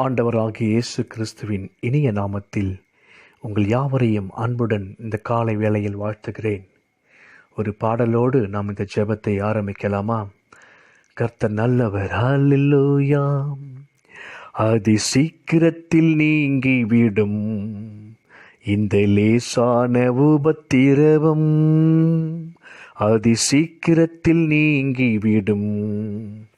ஆண்டவராகிய இயேசு கிறிஸ்துவின் இனிய நாமத்தில் உங்கள் யாவரையும் அன்புடன் இந்த காலை வேளையில் வாழ்த்துகிறேன். ஒரு பாடலோடு நாம் இந்த ஜெபத்தை ஆரம்பிக்கலாமா? கர்த்த நல்லவர் அல்லோயாம் அதி சீக்கிரத்தில் நீங்கி விடும் இந்த லேசான உபத்திரவம். அதி சீக்கிரத்தில் நீங்கி விடும்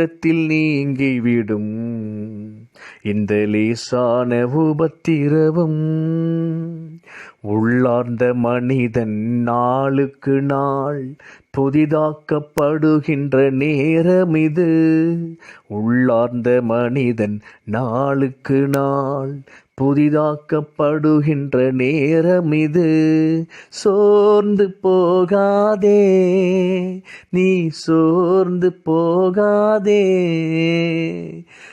சீக்கிரத்தில் நீங்கிவிடும் இந்த லேசான உபத்திரவம் உள்ளார்ந்த மனிதன் நாளுக்கு நாள் புதிதாக்கப்படுகின்ற நேரம் இது உள்ளார்ந்த மனிதன் நாளுக்கு நாள் புதிதாக்கப்படுகின்ற நேரம் இது சோர்ந்து போகாதே நீ சோர்ந்து போகாதே.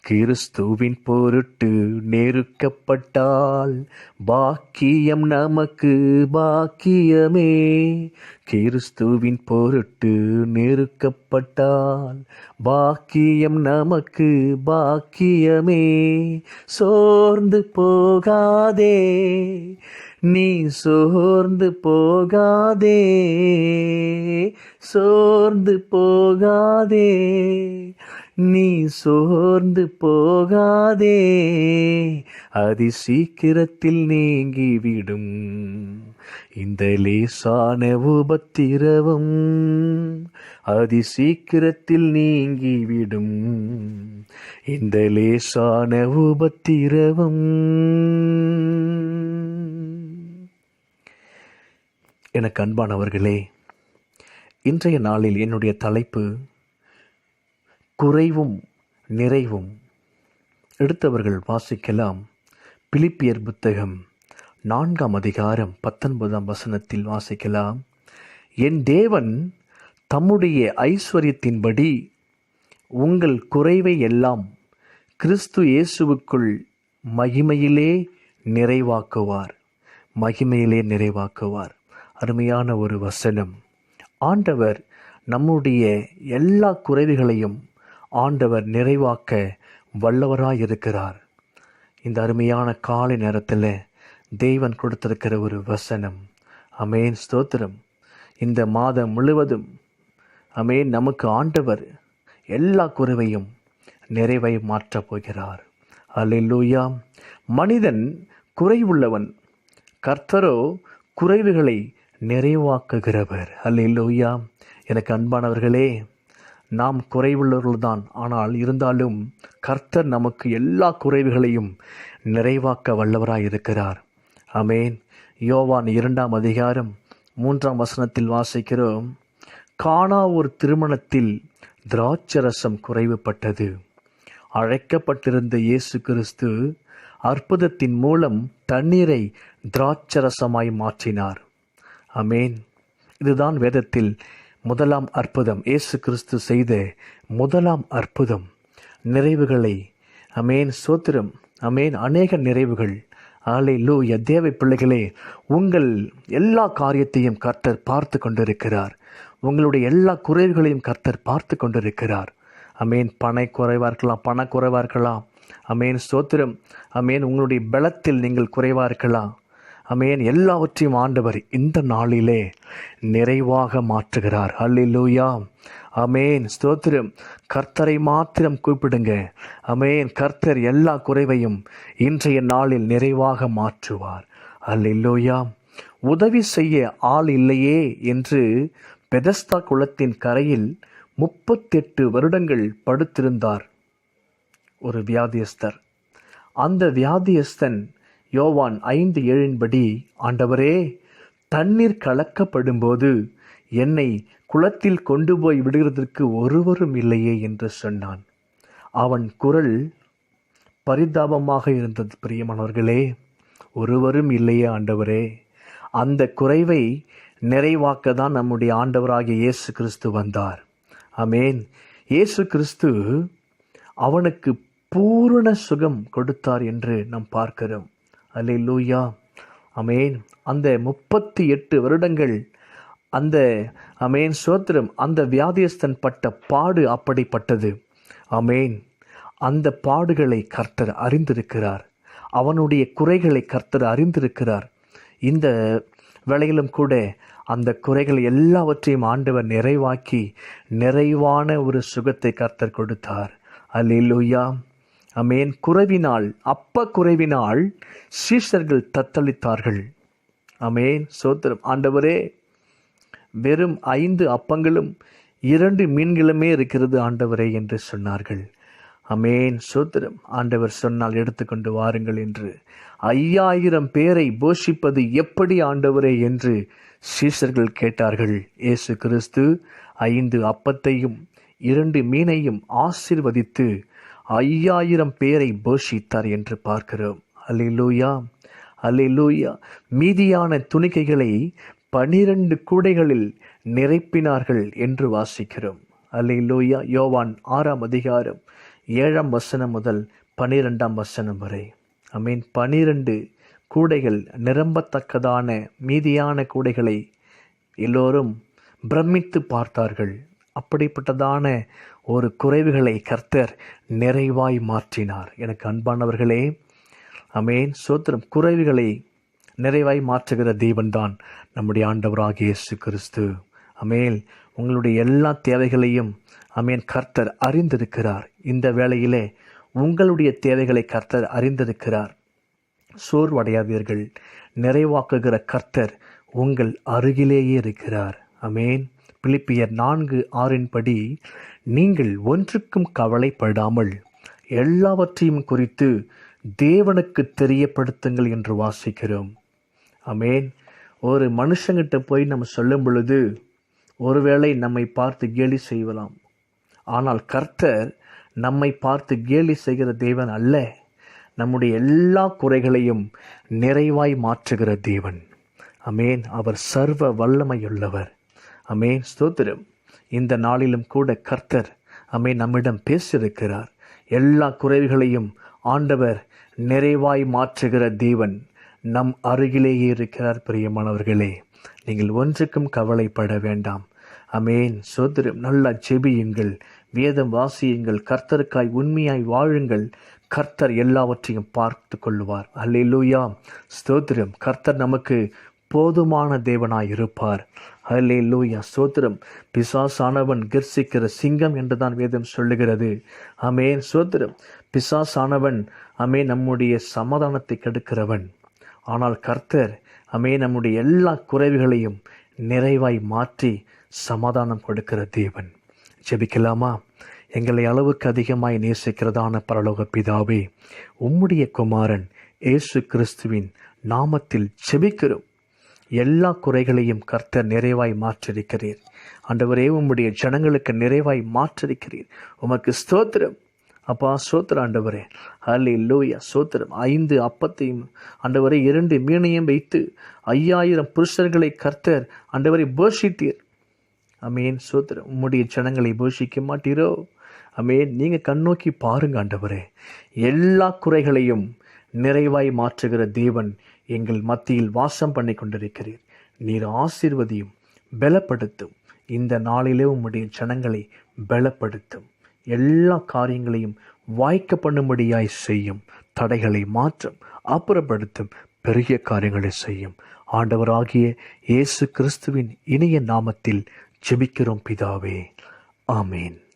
கிறிஸ்துவின் பொருட்டு நெருக்கப்பட்டால் பாக்கியம் நமக்கு பாக்கியமே. கிறிஸ்துவின் பொருட்டு நெருக்கப்பட்டால் பாக்கியம் நமக்கு பாக்கியமே. சோர்ந்து போகாதே நீ சோர்ந்து போகாதே. சோர்ந்து போகாதே நீ சோர்ந்து போகாதே. அதி சீக்கிரத்தில் நீங்கிவிடும். இந்த லேசான உபத்திரவம் அதி சீக்கிரத்தில் நீங்கிவிடும். இந்த லேசான உபத்திரவம் எனக்கு அன்பானவர்களே இன்றைய நாளில் என்னுடைய தலைப்பு குறைவும் நிறைவும் எடுத்தவர்கள் வாசிக்கலாம். பிலிப்பியர் புத்தகம் நான்காம் அதிகாரம் பத்தொன்பதாம் வசனத்தில் வாசிக்கலாம். என் தேவன் தம்முடைய ஐஸ்வர்யத்தின்படி உங்கள் குறைவை எல்லாம் கிறிஸ்து இயேசுவுக்குள் மகிமையிலே நிறைவாக்குவார். மகிமையிலே நிறைவாக்குவார். அருமையான ஒரு வசனம். ஆண்டவர் நம்முடைய எல்லா குறைவுகளையும் ஆண்டவர் நிறைவாக்க வல்லவராயிருக்கிறார். இந்த அருமையான காலை நேரத்தில் தேவன் கொடுத்திருக்கிற ஒரு வசனம். அமேன் ஸ்தோத்திரம். இந்த மாதம் முழுவதும் அமேன் நமக்கு ஆண்டவர் எல்லா குறைவையும் நிறைவை மாற்றப் போகிறார். அல்லூயா மனிதன் குறைவுள்ளவன். கர்த்தரோ குறைவுகளை நிறைவாக்குகிறவர். அல்லூயா எனக்கு அன்பானவர்களே நாம் குறைவுள்ளவர்கள்தான். ஆனால் இருந்தாலும் கர்த்தர் நமக்கு எல்லா குறைவுகளையும் நிறைவாக்க வல்லவராய் இருக்கிறார் அமேன் யோவான் இரண்டாம் அதிகாரம் மூன்றாம் வசனத்தில் வாசிக்கிறோம். காணா ஒரு திருமணத்தில் திராட்சரசம் குறைவுபட்டது. அழைக்கப்பட்டிருந்த இயேசு கிறிஸ்து அற்புதத்தின் மூலம் தண்ணீரை திராட்சரசமாய் மாற்றினார். அமேன் இதுதான் வேதத்தில் முதலாம் அற்புதம். இயேசு கிறிஸ்து செய்த முதலாம் அற்புதம். நிறைவுகளை. அமேன். சோத்திரம். அமேன். அநேக நிறைவுகள். ஆலை லூய தேவை பிள்ளைகளே உங்கள் எல்லா காரியத்தையும் கர்த்தர் பார்த்து கொண்டிருக்கிறார். உங்களுடைய எல்லா குறைவுகளையும் கர்த்தர் பார்த்து கொண்டிருக்கிறார். அமேன். பண குறைவாக இருக்கலாம் பண குறைவாக இருக்கலாம். அமேன். சோத்திரம். அமேன். உங்களுடைய பலத்தில் நீங்கள் குறைவாக இருக்கலாம். அமேன் எல்லாவற்றையும் ஆண்டவர் இந்த நாளிலே நிறைவாக மாற்றுகிறார். அல்லூயா அமேன் ஸ்தோத்திரம். கர்த்தரை மாத்திரம் கூப்பிடுங்க. அமேன் கர்த்தர் எல்லா குறைவையும் இன்றைய நாளில் நிறைவாக மாற்றுவார். அல்லூயா உதவி செய்ய ஆள் இல்லையே என்று பெதஸ்தா குளத்தின் கரையில் முப்பத்தெட்டு வருடங்கள் படுத்திருந்தார் ஒரு வியாதியஸ்தர். அந்த வியாதியஸ்தன் யோவான் ஐந்து ஏழின்படி ஆண்டவரே தண்ணீர் கலக்கப்படும்போது என்னை குளத்தில் கொண்டு போய் விடுகிறதற்கு ஒருவரும் இல்லையே என்று சொன்னான். அவன் குரல் பரிதாபமாக இருந்தது. பிரியமானவர்களே ஒருவரும் இல்லையே ஆண்டவரே. அந்த குறைவை நிறைவாக்க தான் நம்முடைய ஆண்டவராகிய இயேசு கிறிஸ்து வந்தார். அமேன் இயேசு கிறிஸ்து அவனுக்கு பூரண சுகம் கொடுத்தார் என்று நாம் பார்க்கிறோம். அல்லே லூயா அமேன் அந்த முப்பத்தி எட்டு வருடங்கள் அந்த அமேன் சோத்திரம் அந்த வியாதியஸ்தன் பட்ட பாடு அப்படிப்பட்டது. அமேன் அந்த பாடுகளை கர்த்தர் அறிந்திருக்கிறார். அவனுடைய குறைகளை கர்த்தர் அறிந்திருக்கிறார். இந்த வேளையிலும் கூட அந்த குறைகள் எல்லாவற்றையும் ஆண்டவர் நிறைவாக்கி நிறைவான ஒரு சுகத்தை கர்த்தர் கொடுத்தார். அல்லேலூயா. அமேன் குறைவினால் அப்ப குறைவினால் சீஷர்கள் தத்தளித்தார்கள். அமேன் சோத்திரம். ஆண்டவரே வெறும் ஐந்து அப்பங்களும் இரண்டு மீன்களுமே இருக்கிறது ஆண்டவரே என்று சொன்னார்கள். அமேன் சோத்திரம். ஆண்டவர் சொன்னால் எடுத்துக்கொண்டு வாருங்கள் என்று. ஐயாயிரம் பேரை போஷிப்பது எப்படி ஆண்டவரே என்று சீஷர்கள் கேட்டார்கள். இயேசு கிறிஸ்து ஐந்து அப்பத்தையும் இரண்டு மீனையும் ஆசிர்வதித்து ஐயாயிரம் பேரை போஷித்தார் என்று பார்க்கிறோம். அல்லூயா அல்லூயா மீதியான துணிக்கைகளை பனிரெண்டு கூடைகளில் நிரப்பினார்கள் என்று வாசிக்கிறோம். அல்லூயா யோவான் ஆறாம் அதிகாரம் ஏழாம் வசனம் முதல் பனிரெண்டாம் வசனம் வரை. ஐ மீன் பனிரெண்டு கூடைகள் நிரம்பத்தக்கதான மீதியான கூடைகளை எல்லோரும் பிரமித்து பார்த்தார்கள். அப்படிப்பட்டதான ஒரு குறைவுகளை கர்த்தர் நிறைவாய் மாற்றினார். எனக்கு அன்பானவர்களே அமேன் சோத்திரம் குறைவுகளை நிறைவாய் மாற்றுகிற தேவன்தான் நம்முடைய ஆண்டவராக இயேசு கிறிஸ்து. அமேல் உங்களுடைய எல்லா தேவைகளையும் அமேன் கர்த்தர் அறிந்திருக்கிறார். இந்த வேளையிலே உங்களுடைய தேவைகளை கர்த்தர் அறிந்திருக்கிறார். சோர்வடையாதீர்கள். நிறைவாக்குகிற கர்த்தர் உங்கள் அருகிலேயே இருக்கிறார். அமேன் பிலிப்பியர் நான்கு ஆறின்படி நீங்கள் ஒன்றுக்கும் கவலைப்படாமல் எல்லாவற்றையும் குறித்து தேவனுக்கு தெரியப்படுத்துங்கள் என்று வாசிக்கிறோம். அமேன் ஒரு மனுஷங்கிட்ட போய் நம்ம சொல்லும் பொழுது ஒருவேளை நம்மை பார்த்து கேலி செய்யலாம். ஆனால் கர்த்தர் நம்மை பார்த்து கேலி செய்கிற தேவன் அல்ல. நம்முடைய எல்லா குறைகளையும் நிறைவாய் மாற்றுகிற தேவன். அமேன் அவர் சர்வ வல்லமையுள்ளவர். அமேன் ஸ்தோத்திரம். இந்த நாளிலும் கூட கர்த்தர் அமேன் நம்மிடம் பேசியிருக்கிறார். எல்லா குறைவுகளையும் ஆண்டவர் நிறைவாய் மாற்றுகிற தேவன் நம் அருகிலேயே இருக்கிறார் பிரியமானவர்களே. நீங்கள் ஒன்றுக்கும் கவலைப்பட வேண்டாம். அமேன். சோதரம் நல்லா ஜெபியுங்கள். வேதம் வாசியுங்கள். கர்த்தருக்காய் உண்மையாய் வாழுங்கள். கர்த்தர் எல்லாவற்றையும் பார்த்து கொள்ளுவார். அல்லேலூயா. ஸ்தோத்திரம். கர்த்தர் நமக்கு போதுமான தேவனாய் இருப்பார். ஹலே லூயா சோத்திரம். பிசாசானவன் கர்சிக்கிற சிங்கம் என்றுதான் வேதம் சொல்லுகிறது. அமேன் சோத்திரம். பிசாசானவன் அமே நம்முடைய சமாதானத்தை கெடுக்கிறவன். ஆனால் கர்த்தர் அமே நம்முடைய எல்லா குறைவுகளையும் நிறைவாய் மாற்றி சமாதானம் கொடுக்கிற தேவன். ஜெபிக்கலாமா? எங்களை அளவுக்கு அதிகமாய் நேசிக்கிறதான பரலோக பிதாவே உம்முடைய குமாரன் இயேசு கிறிஸ்துவின் நாமத்தில் ஜெபிக்கிறோம். எல்லா குறைகளையும் கர்த்தர் நிறைவாய் மாற்றிருக்கிறீர். ஆண்டவரே உம்முடைய ஜனங்களுக்கு நிறைவாய் மாற்றிருக்கிறீர். உமக்கு ஸ்தோத்திரம். அப்பா சோத்திர ஆண்டவரே. அல்லி லூயா சோத்திரம் ஐந்து அப்பத்தையும் ஆண்டவரை இரண்டு மீனையும் வைத்து ஐயாயிரம் புருஷர்களை கர்த்தர் ஆண்டவரை போஷித்தீர். அமேன் சோத்திரம் உம்முடைய ஜனங்களை போஷிக்க மாட்டீரோ? அமேன். நீங்கள் கண்ணோக்கி பாருங்க ஆண்டவரே. எல்லா குறைகளையும் நிறைவாய் மாற்றுகிற தேவன் எங்கள் மத்தியில் வாசம் பண்ணி கொண்டிருக்கிறீர். நீர் ஆசிர்வதியும் பலப்படுத்தும். இந்த நாளிலே உம்முடைய ஜனங்களை பலப்படுத்தும். எல்லா காரியங்களையும் வாய்க்க பண்ணும்படியாய் செய்யும். தடைகளை மாற்றும் அப்புறப்படுத்தும். பெரிய காரியங்களை செய்யும். ஆண்டவராகிய இயேசு கிறிஸ்துவின் இணைய நாமத்தில் ஜெபிக்கிறோம் பிதாவே. ஆமேன்.